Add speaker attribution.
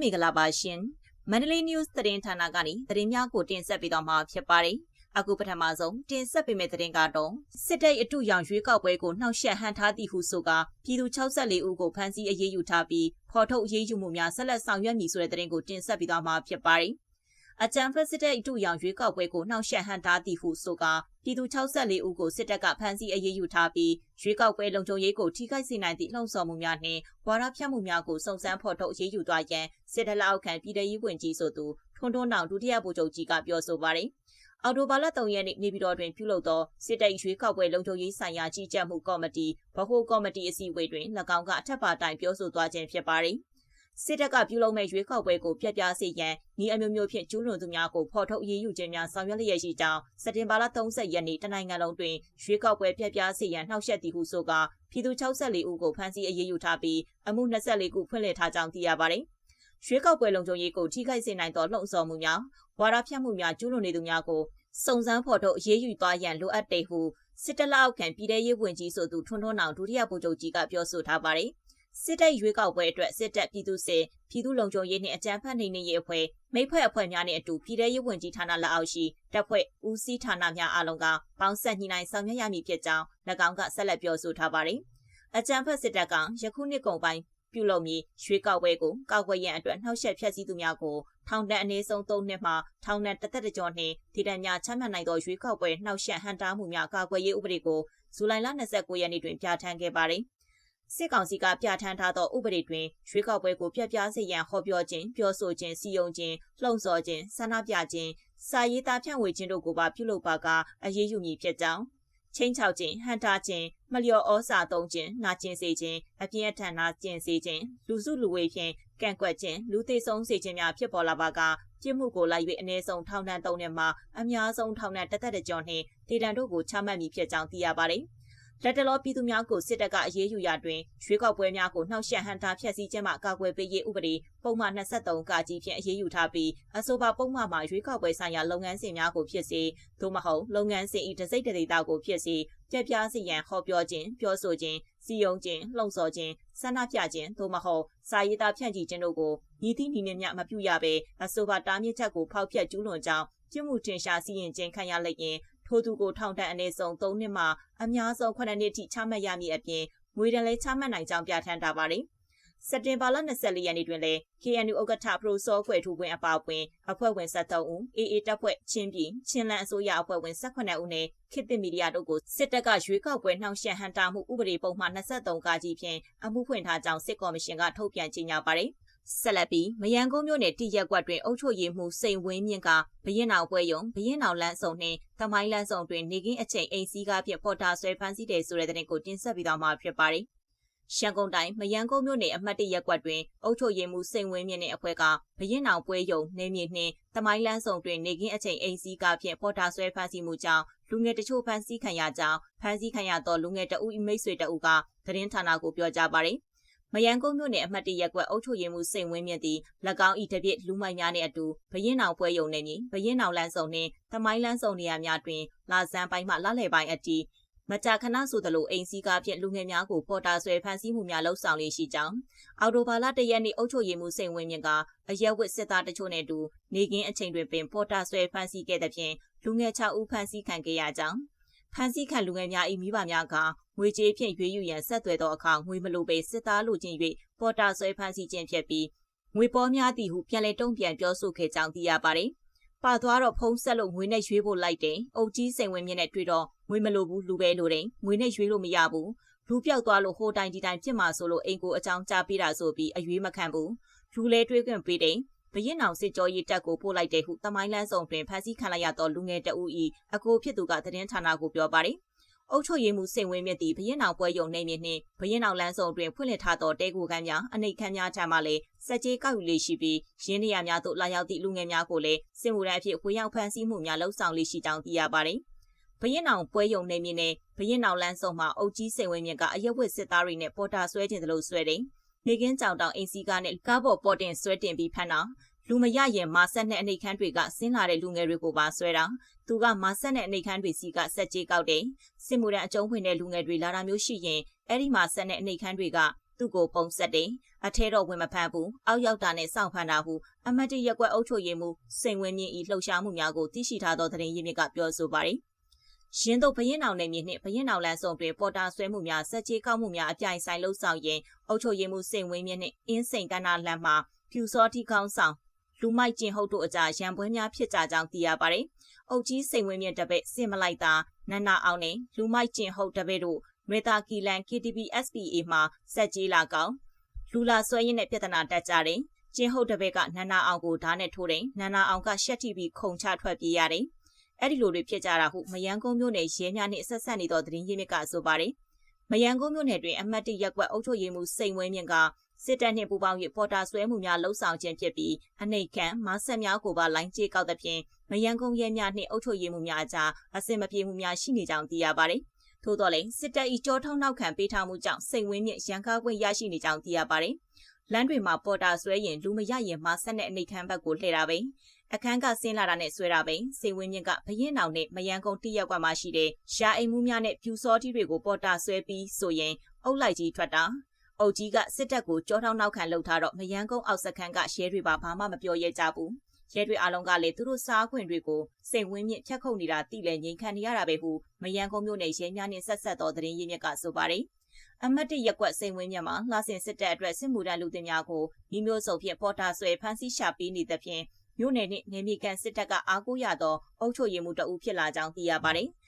Speaker 1: မင်္ဂလာပါရှင်မန္တလေး news သတင်းဌာနကနေသတင်းများကိုတင်ဆက်ပေးတော့မှာဖြစ်ပါတယ်အခုပထမဆုံးတင်ဆက်ပေးမယ့်သတင်းကတော့စစ်တပ်အတူရောင်ရွေးကောက်ပွဲကိုနှောက်ယှက်ဟန်ထားသည်ဟုဆိုကာပြည်သူ64ဦးကိုဖမ်းဆီးအရေးယူထားပြီးဖော်ထုတ်အရေးယူမှုများဆက်လက်ဆောင်ရွက်မည်ဆိုတဲ့သတင်းကိုတင်ဆက်ပေးသွားမှာဖြစ်ပါတယ် အကြံဖက်စစ်တပ်အတူရောင်ရွေးကောက်ပွဲကိုနှောက်ယှက်ဟန်ထားသည်ဟုဆိုကာပြည်သူ64ဦးကိုစစ်တပ်ကဖမ်းဆီးအရေးယူထားပြီးရွေးကောက်ပွဲလုံခြုံရေးကိုထိခိုက်စေနိုင်သည့်လှုံ့ဆော်မှုများနှင့်ဝါဒဖြန့်မှုများကိုစုံစမ်းဖော်ထုတ်အရေးယူသွားရန်စစ်တပ်လက်အောက်ခံပြည်ထရေးဝင်ကြီးဆိုသူထွန်းထွန်းနောင်ဒုတိယဗိုလ်ချုပ်ကြီးကပြောဆိုပါတယ်။အော်တိုဘာလ3ရက်နေ့နေပြည်တော်တွင်ပြုလုပ်သောစစ်တပ်ရွေးကောက်ပွဲလုံခြုံရေးဆိုင်ရာကြီးကြပ်မှုကော်မတီဗဟိုကော်မတီအစည်းအဝေးတွင်၎င်းကအထက်ပါတိုင်ပြောဆိုသွားခြင်းဖြစ်ပါတယ်။ စစ်တပ်ကပြုလုပ်မဲ့ရွေးကောက်ပွဲကိုပြက်ပြားစေရန်ဤအမျိုးမျိုးဖြင့်ကျူးလွန်သူများကိုဖော်ထုတ်အရေးယူခြင်းများဆောင်ရွက်လျက်ရှိကြောင်းစက်တင်ဘာလ30ရက်နေ့တနိုင်ငံလုံးတွင်ရွေးကောက်ပွဲပြက်ပြားစေရန်နှောက်ယှက်သည်ဟုဆိုကာပြည်သူ64ဦးကိုဖမ်းဆီးအရေးယူထားပြီးအမှု24ခုဖွင့်လှစ်ထားကြောင်းသိရပါတယ်။ရွေးကောက်ပွဲလုံခြုံရေးကိုထိခိုက်စေနိုင်သောလှုံ့ဆော်မှုများဝါဒဖြန့်မှုများကျူးလွန်နေသူများကိုစုံစမ်းဖော်ထုတ်အရေးယူသွားရန်လိုအပ်တယ်ဟုစစ်တပ်လက်အောက်ခံပြည်ထရေးဝန်ကြီးဆိုသူထွန်းထွန်းအောင်ဒုတိယဗိုလ်ချုပ်ကြီးကပြောဆိုထားပါတယ်။ စစ်တပ်ရွေးကောက်ပွဲအတွက်စစ်တပ်ပြည်သူ့စစ်ပြည်သူ့လုံခြုံရေးနှင့်အကြမ်းဖက်နှိမ်နင်းရေးအဖွဲ့မိဖွဲ့အဖွဲ့များနှင့်အတူပြည်ထရေးဝန်ကြီးဌာနလက်အောက်ရှိတပ်ဖွဲ့ဦးစီးဌာနများအလုံးကပေါင်းဆက်ညှိနှိုင်းဆောင်ရွက်ရမည်ဖြစ်ကြောင်း၎င်းကဆက်လက်ပြောဆိုထားပါတယ်။အကြမ်းဖက်စစ်တပ်ကယခုနှစ်ကုန်ပိုင်းပြုလုပ်မည်ရွေးကောက်ပွဲကိုကောက်ွယ်ရန်အတွက်နှောက်ယှက်ဖျက်ဆီးသူများကိုထောင်ဒဏ်အနည်းဆုံး၃နှစ်မှထောင်ဒဏ်တစ်သက်တကြောနှင့်ဒေသများချမှတ်နိုင်သောရွေးကောက်ပွဲနှောက်ယှက်ဟန်တားမှုများကာကွယ်ရေးဥပဒေကိုဇူလိုင်လ29ရက်နေ့တွင်ပြဋ္ဌာန်းခဲ့ပါတယ်။ စစ်ကောင်စီကပြဋ္ဌာန်းထားသောဥပဒေတွင်ရွေးကောက်ပွဲကိုပြပြစေရန်ဟောပြောခြင်းပြောဆိုခြင်းစီယုံခြင်းလှုံ့ဆော်ခြင်းဆန္ဒပြခြင်းစာရေးသားဖြန့်ဝေခြင်းတို့ကိုပါပြုလုပ်ပါကအရေးယူမည်ဖြစ်ကြောင်းချင်းချောက်ခြင်းဟန်တာခြင်းမလျော်ဩစာသုံးခြင်းနာကျင်စေခြင်းအပြင်းအထန်နာကျင်စေခြင်းလူစုလူဝေးဖြင့်ကန့်ကွက်ခြင်းလူသိဆုံးစေခြင်းများဖြစ်ပေါ်လာပါကပြစ်မှုကိုလိုက်၍အ ਨੇ ဆုံးထောင်ဒဏ်၃နှစ်မှအများဆုံးထောင်ဒဏ်တစ်သက်တကြောနှင့်ဒေတံတို့ကိုချမှတ်မည်ဖြစ်ကြောင်းသိရပါသည်။ လက်တလောပြည်သူများကိုစစ်တပ်ကအရေးယူရာတွင်ရွေးကောက်ပွဲများကိုနှောက်ယှက်ဟန်တာဖျက်ဆီးခြင်းမှကာကွယ်ပေးရေးဥပဒေပုံမှန်23ကကြီးဖြင့်အရေးယူထားပြီးအဆိုပါပုံမှန်မှာရွေးကောက်ပွဲဆိုင်ရာလုပ်ငန်းစဉ်များကိုဖြစ်စေသို့မဟုတ်လုပ်ငန်းစဉ်၏တစိမ့်တဒေတာကိုဖြစ်စေပြပြစီရန်ဟောပြောခြင်းပြောဆိုခြင်းစီယုံခြင်းလှုံ့ဆော်ခြင်းဆန္ဒပြခြင်းသို့မဟုတ်စာရေးသားဖြန့်ချီခြင်းတို့ကိုညီသည့်ညီမြမြမပြုရဘဲအဆိုပါတားမြစ်ချက်ကိုဖောက်ဖျက်ကျူးလွန်ကြောင်းပြမှုတင်ရှားစီရင်ခြင်းခံရလျင် ထိုသူကိုထောင်ဒဏ်အနည်းဆုံး3နှစ်မှအများဆုံး9နှစ်ထိချမှတ်ရမည်အပြင်ငွေဒဏ်လည်းချမှတ်နိုင်ကြောင်းပြဋ္ဌာန်းထားပါတယ်။စက်တင်ဘာလ24ရက်နေ့တွင်လည်း KNU ဥက္ကဋ္ဌပရိုစောကွယ်ထူပွင့်အပါအဝင်အဖွဲ့ဝင်73ဦး AA တပ်ဖွဲ့ချင်းပြည်ချင်းလန်အစိုးရအဖွဲ့ဝင်18ဦးနဲ့ခေတ်သစ်မီဒီယာတို့ကိုစစ်တပ်ကရွေးကောက်ပွဲနှောင့်ယှက်ဟန်တာမှုဥပဒေပုံမှန်23ကကြီးဖြင့်အမှုဖွင့်ထားကြောင်းစစ်ကော်မရှင်ကထုတ်ပြန်ကြေညာပါတယ်။ ဆက်လက်ပြီးမယန်ကုန်းမြို့နယ်တိရက်ကွက်တွင်အုပ်ချုပ်ရေးမှူးစိန်ဝင်းမြင့်ကဘရင်အောင်ပွဲယုံဘရင်အောင်လန်းဆောင်နှင့်သမိုင်းလန်းဆောင်တွင်နေကင်းအချိန်အိမ်စီးကားဖြင့်ပေါ်တာဆွဲဖမ်းဆီးတယ်ဆိုတဲ့တဲ့ကိုတင်ဆက်ပြီးတော့မှာဖြစ်ပါတယ်။ရှမ်းကုန်းတိုင်းမယန်ကုန်းမြို့နယ်အမှတ်တရက်ကွက်တွင်အုပ်ချုပ်ရေးမှူးစိန်ဝင်းမြင့်နှင့်အဖွဲ့ကဘရင်အောင်ပွဲယုံနေမြေနှင့်သမိုင်းလန်းဆောင်တွင်နေကင်းအချိန်အိမ်စီးကားဖြင့်ပေါ်တာဆွဲဖမ်းဆီးမှုကြောင့်လူငယ်တချို့ဖမ်းဆီးခံရကြောင်းဖမ်းဆီးခံရသောလူငယ်တအုပ်မိတ်ဆွေတအုပ်ကသတင်းဌာနကိုပြောကြားပါတယ် မယန်ကုန်းမြို့နယ်အမှတ်တရက်ကွက်အုပ်ချုပ်ရေးမှူးစိန်ဝင်းမြင့်သည်၎င်းဤတပြည့်လူမိုက်များနှင့်အတူဘရင်နောင်ပွဲယုံနေမည်ဘရင်နောင်လန်းစုံနှင့်သမိုင်းလန်းစုံနေရာများတွင်လာဇန်ပိုင်းမှလလှယ်ပိုင်းအတီးမကြာခဏဆိုသလိုအိမ်စည်းကားဖြင့်လူငယ်များကိုပေါ်တာဆွဲဖမ်းဆီးမှုများလှုပ်ဆောင်လေးရှိကြောင်းအော်တိုဘာလတရက်နေ့အုပ်ချုပ်ရေးမှူးစိန်ဝင်းမြင့်ကအရက်ဝစ်စစ်သားတချို့နဲ့အတူနေကင်းအချိန်တွင်ပင်ပေါ်တာဆွဲဖမ်းဆီးခဲ့တဲ့ဖြင့်လူငယ်6ဦးဖမ်းဆီးခံခဲ့ရကြောင်းဖမ်းဆီးခံလူငယ်များ၏မိဘများက ငွေကြေးဖြင့်ရွေးယူရန်ဆက်သွယ်သောအခါငွေမလိုပေစစ်သားလိုခြင်း၍ပေါ်တာဆွဲဖမ်းဆီးခြင်းဖြစ်ပြီးငွေပေါ်များသည်ဟုပြန်လည်တုံ့ပြန်ပြောဆိုခဲ့ကြောင်းသိရပါတယ်။ပါသွားတော့ဖုံးဆက်လို့ငွေနဲ့ရွေးဖို့လိုက်တယ်။အုပ်ကြီးစိန်ဝင်မြင့်နဲ့တွေ့တော့ငွေမလိုဘူးလူပဲလိုတယ်။ငွေနဲ့ရွေးလို့မရဘူး။လူပြောက်သွားလို့ဟိုတိုင်ဒီတိုင်ပြစ်မှာဆိုလို့အိမ်ကိုအကြောင်းကြားပေးတာဆိုပြီးအရွေးမခံဘူး။လူလဲတွေးခွင့်ပေးတယ်။ဘရင်အောင်စစ်ကြောရေးတက်ကိုပို့လိုက်တဲ့ဟုတမိုင်းလန်းဆောင်တွင်ဖမ်းဆီးခံလိုက်ရသောလူငယ်တအူ၏အကိုဖြစ်သူကသတင်းဌာနကိုပြောပါတယ် အုပ်ချုပ်ရေးမှူးစိန်ဝင်းမြင့်သည်ဘရင်အောင်ပွဲယုံနေမြင့်နှင့်ဘရင်အောင်လမ်းစုံတွင်ဖွင့်လှစ်ထားသောတဲကူကမ်းများအနှိတ်ခမ်းများထံမှလည်းစက်ကြေးကောက်ယူလေးရှိပြီးရင်းနေရများသို့လာရောက်သည့်လူငယ်များကိုလည်းစစ်မှုထမ်းအဖြစ်ဝေရောက်ဖမ်းဆီးမှုများလှုပ်ဆောင်လေးရှိကြောင်းသိရပါတယ်။ဘရင်အောင်ပွဲယုံနေမြင့်နဲ့ဘရင်အောင်လမ်းစုံမှာအုပ်ကြီးစိန်ဝင်းမြင့်ကအရက်ဝတ်စစ်သားတွေနဲ့ပေါ်တာဆွဲခြင်းသလိုဆွဲတယ်။နေကင်းကြောင်တောင်အင်စီကားနဲ့ကားပေါ်ပေါ်တင်ဆွဲတင်ပြီးဖမ်းတာ လူမရရင်မာဆက်နဲ့အနေခန်းတွေကဆင်းလာတဲ့လူငယ်တွေကိုပါဆွဲတာသူကမာဆက်နဲ့အနေခန်းတွေစီကဆက်ကြေးကောက်တယ်စစ်မှုရန်အကျုံးဝင်တဲ့လူငယ်တွေလာတာမျိုးရှိရင်အဲ့ဒီမာဆက်နဲ့အနေခန်းတွေကသူ့ကိုပုံဆက်တယ်အထဲတော့ဝင်မဖမ်းဘူးအောက်ရောက်တာနဲ့စောင့်ဖမ်းတာဟုအမတ်တရက်ကွက်အုပ်ချုပ်ရေးမှူးစိန်ဝင်းမြင့်ဤလှုပ်ရှားမှုများကိုသိရှိထားသောသတင်းရင်းမြစ်ကပြောဆိုပါတယ်ရင်းတို့ဘရင်အောင်နယ်မြေနှင့်ဘရင်အောင်လန်ဆောင်တွင်ပေါ်တာဆွဲမှုများစက်ကြီးကောက်မှုများအပြိုင်ဆိုင်လှုပ်ဆောင်ရင်းအုပ်ချုပ်ရေးမှူးစိန်ဝင်းမြင့်နှင့်အင်းစိန်ကန္နာလန်မှဖြူစောတိကောင်းဆောင် လူမိုက်ကျင်ဟုတ်တို့အကြရံပွဲများဖြစ်ကြကြောင်းသိရပါတယ်။အုတ်ကြီးစိန်ဝင်းမြင့်တပည့်စင်မလိုက်တာနန္နာအောင်နဲ့လူမိုက်ကျင်ဟုတ်တပည့်တို့မေတာကီလန် KTB SPA မှာစက်ကြီးလာကောင်လူလာဆွဲရင်းနဲ့ပြဿနာတက်ကြတယ်။ကျင်ဟုတ်တပည့်ကနန္နာအောင်ကိုဓာတ်နဲ့ထိုးတယ်။နန္နာအောင်ကရှက်တီပြီးခုံချထွက်ပြေးရတယ်။အဲ့ဒီလိုတွေဖြစ်ကြတာဟုမယန်းကုန်းမြို့နယ်ရဲများနဲ့ဆက်ဆက်နေသောသတင်းရင်းမြစ်ကဆိုပါတယ်။မယန်းကုန်းမြို့နယ်တွင်အမတ်တရက်ကွက်အုပ်ချုပ်ရေးမှူးစိန်ဝင်းမြင့်က စစ်တပ်နှင့်ပူးပေါင်း၍ပေါ်တာဆွဲမှုများလှုပ်ဆောင်ခြင်းဖြစ်ပြီးအနေခံမဆက်များကိုပါလိုင်းကျေးကောက်သဖြင့်မယန်းကုန်းရဲများနှင့်အုပ်ချုပ်ရေးမှုများအကြားအစင်မပြေမှုများရှိနေကြောင်းသိရပါတယ်။ထို့တော်လည်းစစ်တပ်၏ကြောထောင်းနောက်ခံပေးထားမှုကြောင့်စိန်ဝင်းမြင့်ရန်ကားခွင့်ရရှိနေကြောင်းသိရပါတယ်။လမ်းတွေမှာပေါ်တာဆွဲရင်လူမရရင်မဆက်နဲ့အနေခံဘက်ကိုလှည့်တာပဲ။အခန်းကဆင်းလာတာနဲ့ဆွဲတာပဲစိန်ဝင်းမြင့်ကဘရင်နောင်နဲ့မယန်းကုန်းတိရက်ကွက်မှာရှိတဲ့ရှာအိမ်မှုများနဲ့ပြူစောတိတွေကိုပေါ်တာဆွဲပြီးဆိုရင်အုပ်လိုက်ကြီးထွက်တာ အုတ်ကြီးကစစ်တပ်ကိုကြောထောင်းနောက်ခံလှုပ်ထားတော့မယန်းကုန်းအောက်စခန်းကရဲတွေပါဘာမှမပြောရဲကြဘူးရဲတွေအားလုံးကလည်းသူတို့စားခွင့်တွေကိုစိတ်ဝင်းမြင့်ဖြတ်ခုတ်နေတာတိလည်းငြိမ်ခံနေရတာပဲဟုမယန်းကုန်းမြို့နယ်ရဲများနဲ့ဆက်ဆက်သောသတင်းရင်းမြစ်ကဆိုပါတယ်အမတ်တရက်ကွက်စိန်ဝင်းမြတ်မှာလှဆင်စစ်တပ်အတွက်စစ်မှုထမ်းလူတင်များကိုမိမျိုးစုံဖြင့်ပေါ်တာဆွဲဖမ်းဆီးရှာပေးနေသဖြင့်မြို့နယ်နှင့်နေမြေကန်စစ်တပ်ကအားကိုးရသောအုပ်ချုပ်ရေးမှုတအုပ်ဖြစ်လာကြောင်းသိရပါတယ်။